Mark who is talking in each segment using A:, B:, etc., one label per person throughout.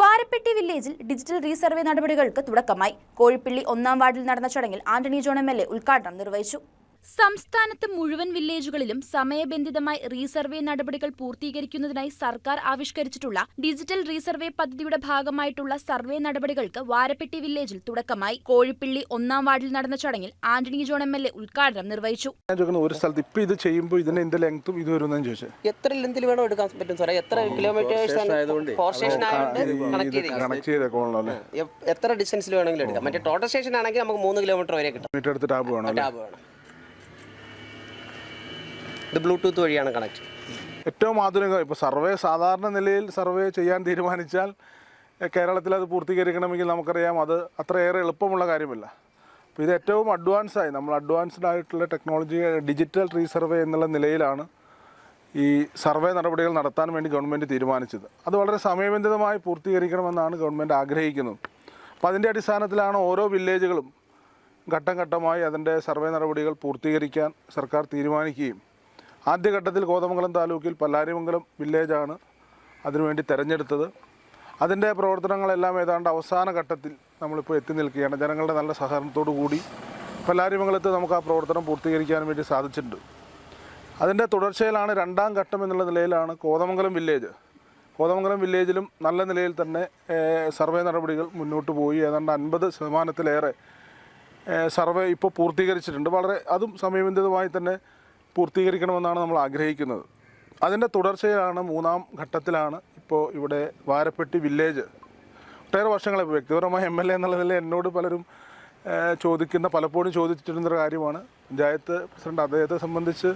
A: വാരപ്പെട്ടി വില്ലേജിൽ digital resurvey നടപടികൾക്ക് തുടക്കമായി. കോഴിപ്പള്ളി ഒന്നാം വാർഡിൽ നടന്ന ചടങ്ങിൽ ആന്റണി ജോൺ എം ഉദ്ഘാടനം നിർവഹിച്ചു. സംസ്ഥാനത്ത് മുഴുവൻ വില്ലേജുകളിലും സമയബന്ധിതമായി റീസർവേ നടപടികൾ പൂർത്തീകരിക്കുന്നതിനായി സർക്കാർ ആവിഷ്കരിച്ചിട്ടുള്ള ഡിജിറ്റൽ റീസർവേ പദ്ധതിയുടെ ഭാഗമായിട്ടുള്ള സർവേ നടപടികൾക്ക് വാരപ്പെട്ടി വില്ലേജിൽ തുടക്കമായി. കോഴിപ്പിള്ളി ഒന്നാം വാർഡിൽ നടന്ന ചടങ്ങിൽ Antony John M L A ഉദ്ഘാടനം നിർവഹിച്ചു.
B: ഒരു സ്ഥലത്ത് ഇപ്പൊ ഇത് ചെയ്യുമ്പോൾ ഇതിന്റെ എന്ത് ലെങ്ത്തും ഇത് വരുന്നതെന്ന് ചോദിച്ചത്.
C: എത്ര ലെങ്തിൽ വേണോ എടുക്കാൻ പറ്റും സാറേ? എത്ര കിലോമീറ്റേഴ്സ് ഫോർ സ്റ്റേഷൻ ആയതുകൊണ്ട്. കണക്ട്
B: ഇത് കണക്ട് ചെയ്തേക്കോളല്ലോ
C: എത്ര ഡിസ്റ്റൻസിൽ വേണമെങ്കിലും എടുക്കാം. മറ്റേ ടോട്ടൽ സ്റ്റേഷൻ ആണെങ്കിൽ നമുക്ക് മൂന്ന് കിലോമീറ്റർ വരെ കിട്ടും.
B: മീറ്റർ എടുത്ത് ടാപ്പ് വേണം അല്ലേ
C: ടാബ് വേണം. ഇത് ബ്ലൂടൂത്ത് വഴിയാണ് കണക്ട്
B: ഏറ്റവും ആധുനിക ഇപ്പോൾ സർവേ സാധാരണ നിലയിൽ സർവേ ചെയ്യാൻ തീരുമാനിച്ചാൽ കേരളത്തിൽ അത് പൂർത്തീകരിക്കണമെങ്കിൽ നമുക്കറിയാം അത് അത്രയേറെ എളുപ്പമുള്ള കാര്യമല്ല. അപ്പോൾ ഇത് ഏറ്റവും അഡ്വാൻസായി നമ്മൾ അഡ്വാൻസ്ഡ് ആയിട്ടുള്ള ടെക്നോളജി ഡിജിറ്റൽ റീസർവേ എന്നുള്ള നിലയിലാണ് ഈ സർവേ നടപടികൾ നടത്താൻ വേണ്ടി ഗവൺമെന്റ് തീരുമാനിച്ചത്. അത് വളരെ സമയബന്ധിതമായി പൂർത്തീകരിക്കണമെന്നാണ് ഗവൺമെന്റ് ആഗ്രഹിക്കുന്നത്. അപ്പോൾ അതിന്റെ അടിസ്ഥാനത്തിലാണ് ഓരോ വില്ലേജുകളും ഘട്ടം ഘട്ടമായി അതിന്റെ സർവേ നടപടികൾ പൂർത്തീകരിക്കാൻ സർക്കാർ തീരുമാനിക്കുകയും ആദ്യഘട്ടത്തിൽ കോതമംഗലം താലൂക്കിൽ പല്ലാരിമംഗലം വില്ലേജാണ് അതിനുവേണ്ടി തിരഞ്ഞെടുത്തത്. അതിന്റെ പ്രവർത്തനങ്ങളെല്ലാം ഏതാണ്ട് അവസാന ഘട്ടത്തിൽ നമ്മളിപ്പോൾ എത്തി നിൽക്കുകയാണ്. ജനങ്ങളുടെ നല്ല സഹകരണത്തോടു കൂടി പല്ലാരിമംഗലത്ത് നമുക്ക് ആ പ്രവർത്തനം പൂർത്തീകരിക്കാൻ വേണ്ടി സാധിച്ചിട്ടുണ്ട്. അതിന്റെ തുടർച്ചയിലാണ് രണ്ടാം ഘട്ടം എന്നുള്ള നിലയിലാണ് കോതമംഗലം വില്ലേജ്. കോതമംഗലം വില്ലേജിലും നല്ല നിലയിൽ തന്നെ സർവേ നടപടികൾ മുന്നോട്ട് പോയി. ഏതാണ്ട് അൻപത് ശതമാനത്തിലേറെ സർവേ ഇപ്പോൾ പൂർത്തീകരിച്ചിട്ടുണ്ട്. വളരെ അതും സമയബന്ധിതമായി തന്നെ പൂർത്തീകരിക്കണമെന്നാണ് നമ്മൾ ആഗ്രഹിക്കുന്നത്. അതിന്റെ തുടർച്ചയാണ് മൂന്നാം ഘട്ടത്തിലാണ് ഇപ്പോൾ ഇവിടെ വാരപ്പെട്ടി വില്ലേജ്. ഒട്ടേറെ വർഷങ്ങളെ വ്യക്തിപരമായ എം എൽ എ എന്നുള്ള നിലയിൽ എന്നോട് പലരും ചോദിക്കുന്ന പലപ്പോഴും ചോദിച്ചിരുന്നൊരു കാര്യമാണ്. പഞ്ചായത്ത് പ്രസിഡന്റ് അദ്ദേഹത്തെ സംബന്ധിച്ച്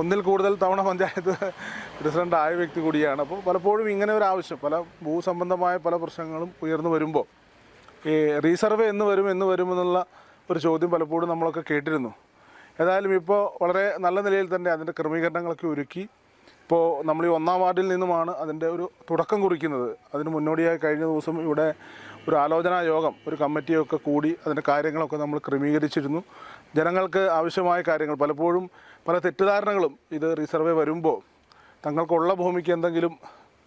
B: ഒന്നിൽ കൂടുതൽ തവണ പഞ്ചായത്ത് പ്രസിഡന്റ് ആയ വ്യക്തി കൂടിയാണ്. അപ്പോൾ പലപ്പോഴും ഇങ്ങനെ ഒരു ആവശ്യം പല ഭൂസംബന്ധമായ പല പ്രശ്നങ്ങളും ഉയർന്നു വരുമ്പോൾ ഈ റീസർവേ എന്ന് വരും എന്ന് വരുമെന്നുള്ള ഒരു ചോദ്യം പലപ്പോഴും നമ്മളൊക്കെ കേട്ടിരുന്നു. ഏതായാലും ഇപ്പോൾ വളരെ നല്ല നിലയിൽ തന്നെ അതിന്റെ ക്രമീകരണങ്ങളൊക്കെ ഒരുക്കി. ഇപ്പോൾ നമ്മൾ ഈ ഒന്നാം വാർഡിൽ നിന്നുമാണ് അതിന്റെ ഒരു തുടക്കം കുറിക്കുന്നത്. അതിന് മുന്നോടിയായി കഴിഞ്ഞ ദിവസം ഇവിടെ ഒരു ആലോചനാ യോഗം ഒരു കമ്മിറ്റിയൊക്കെ കൂടി അതിന്റെ കാര്യങ്ങളൊക്കെ നമ്മൾ ക്രമീകരിച്ചിരുന്നു. ജനങ്ങൾക്ക് ആവശ്യമായ കാര്യങ്ങൾ പലപ്പോഴും പല തെറ്റിദ്ധാരണകളും ഇത് റിസർവേ വരുമ്പോൾ തങ്ങൾക്കുള്ള ഭൂമിക്ക് എന്തെങ്കിലും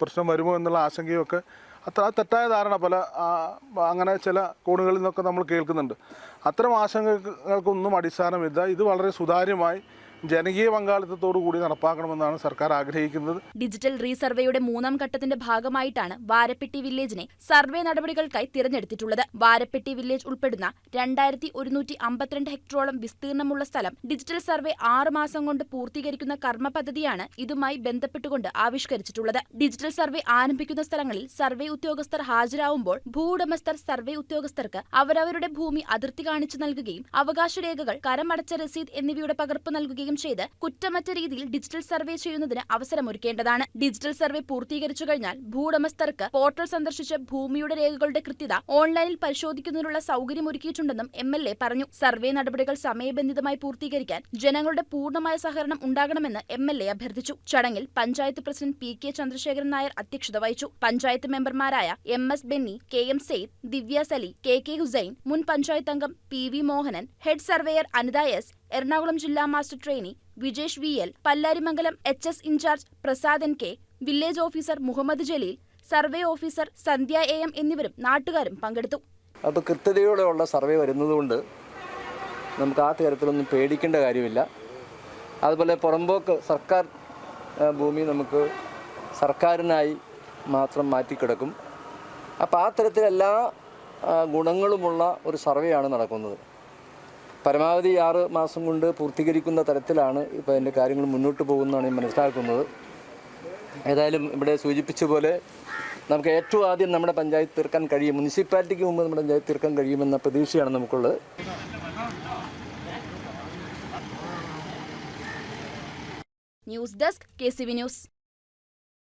B: പ്രശ്നം വരുമോ എന്നുള്ള ആശങ്കയൊക്കെ അത്ര തെറ്റായ ധാരണ പല അങ്ങനെ ചില കോണുകളിൽ നിന്നൊക്കെ നമ്മൾ കേൾക്കുന്നുണ്ട്. അത്തരം ആശങ്കകൾക്കൊന്നും അടിസ്ഥാനമില്ല. ഇത് വളരെ സുതാര്യമായി ജനകീയ പങ്കാളിത്തത്തോടു കൂടി നടപ്പാക്കണമെന്നാണ് സർക്കാർ ആഗ്രഹിക്കുന്നത്.
A: ഡിജിറ്റൽ റീസർവേയുടെ മൂന്നാം ഘട്ടത്തിന്റെ ഭാഗമായിട്ടാണ് വാരപ്പെട്ടി വില്ലേജിനെ സർവേ നടപടികൾക്കായി തിരഞ്ഞെടുത്തിട്ടുള്ളത്. വാരപ്പെട്ടി വില്ലേജ് ഉൾപ്പെടുന്ന രണ്ടായിരത്തി ഒരുന്നൂറ്റി അമ്പത്തിരണ്ട് ഹെക്ടറോളം വിസ്തീർണമുള്ള സ്ഥലം ഡിജിറ്റൽ സർവേ ആറ് മാസം കൊണ്ട് പൂർത്തീകരിക്കുന്ന കർമ്മ പദ്ധതിയാണ് ഇതുമായി ബന്ധപ്പെട്ടുകൊണ്ട് ആവിഷ്കരിച്ചിട്ടുള്ളത്. ഡിജിറ്റൽ സർവേ ആരംഭിക്കുന്ന സ്ഥലങ്ങളിൽ സർവേ ഉദ്യോഗസ്ഥർ ഹാജരാവുമ്പോൾ ഭൂ ഉടമസ്ഥർ സർവേ ഉദ്യോഗസ്ഥർക്ക് അവരവരുടെ ഭൂമി അതിർത്തി കാണിച്ചു നൽകുകയും അവകാശ രേഖകൾ കരമടച്ച രസീത് എന്നിവയുടെ പകർപ്പ് നൽകുകയും ചെയ്ത് കുറ്റമറ്റ രീതിയിൽ ഡിജിറ്റൽ സർവേ ചെയ്യുന്നതിന് അവസരമൊരുക്കേണ്ടതാണ്. ഡിജിറ്റൽ സർവേ പൂർത്തീകരിച്ചു കഴിഞ്ഞാൽ ഭൂവുടമസ്ഥർക്ക് പോർട്ടൽ സന്ദർശിച്ച് ഭൂമിയുടെ രേഖകളുടെ കൃത്യത ഓൺലൈനിൽ പരിശോധിക്കുന്നതിനുള്ള സൗകര്യമൊരുക്കിയിട്ടുണ്ടെന്നും എം എൽ എ പറഞ്ഞു. സർവേ നടപടികൾ സമയബന്ധിതമായി പൂർത്തീകരിക്കാൻ ജനങ്ങളുടെ പൂർണമായ സഹകരണം ഉണ്ടാകണമെന്ന് എം എൽ എ അഭ്യർത്ഥിച്ചു. ചടങ്ങിൽ panchayat president P K Chandrasekharan Nair അധ്യക്ഷത വഹിച്ചു. പഞ്ചായത്ത് മെമ്പർമാരായ M S Benny K M Sayed Divya Sali K K Hussain മുൻ പഞ്ചായത്ത് അംഗം P V Mohanan head surveyor Anitha S Ernakulam ജില്ലാ master trainee Vijesh V L Pallarimangalam H S in charge Prasadan K village officer Muhammad Jaleel survey officer Sandhya A M എന്നിവരും നാട്ടുകാരും പങ്കെടുത്തു.
D: അപ്പോൾ കൃത്യതയോടെയുള്ള survey വരുന്നതുകൊണ്ട് നമുക്ക് ആ തരത്തിലൊന്നും പേടിക്കേണ്ട കാര്യമില്ല. അതുപോലെ പുറമ്പോക്ക് സർക്കാർ ഭൂമി നമുക്ക് സർക്കാരിനായി മാത്രം മാറ്റിക്കിടക്കും. അപ്പോൾ ആ തരത്തിലെല്ലാ ഗുണങ്ങളുമുള്ള ഒരു സർവേയാണ് നടക്കുന്നത്. പരമാവധി ആറ് മാസം കൊണ്ട് പൂർത്തീകരിക്കുന്ന തരത്തിലാണ് ഇപ്പോൾ അതിന്റെ കാര്യങ്ങൾ മുന്നോട്ട് പോകുന്നതാണ് ഞാൻ മനസ്സിലാക്കുന്നത്. ഏതായാലും ഇവിടെ സൂചിപ്പിച്ച പോലെ നമുക്ക് ഏറ്റവും ആദ്യം നമ്മുടെ പഞ്ചായത്ത് തീർക്കാൻ കഴിയും. മുനിസിപ്പാലിറ്റിക്ക് മുമ്പ് നമ്മുടെ പഞ്ചായത്ത് തീർക്കാൻ കഴിയുമെന്ന പ്രതീക്ഷയാണ് നമുക്കുള്ളത്.
A: News desk K C V news.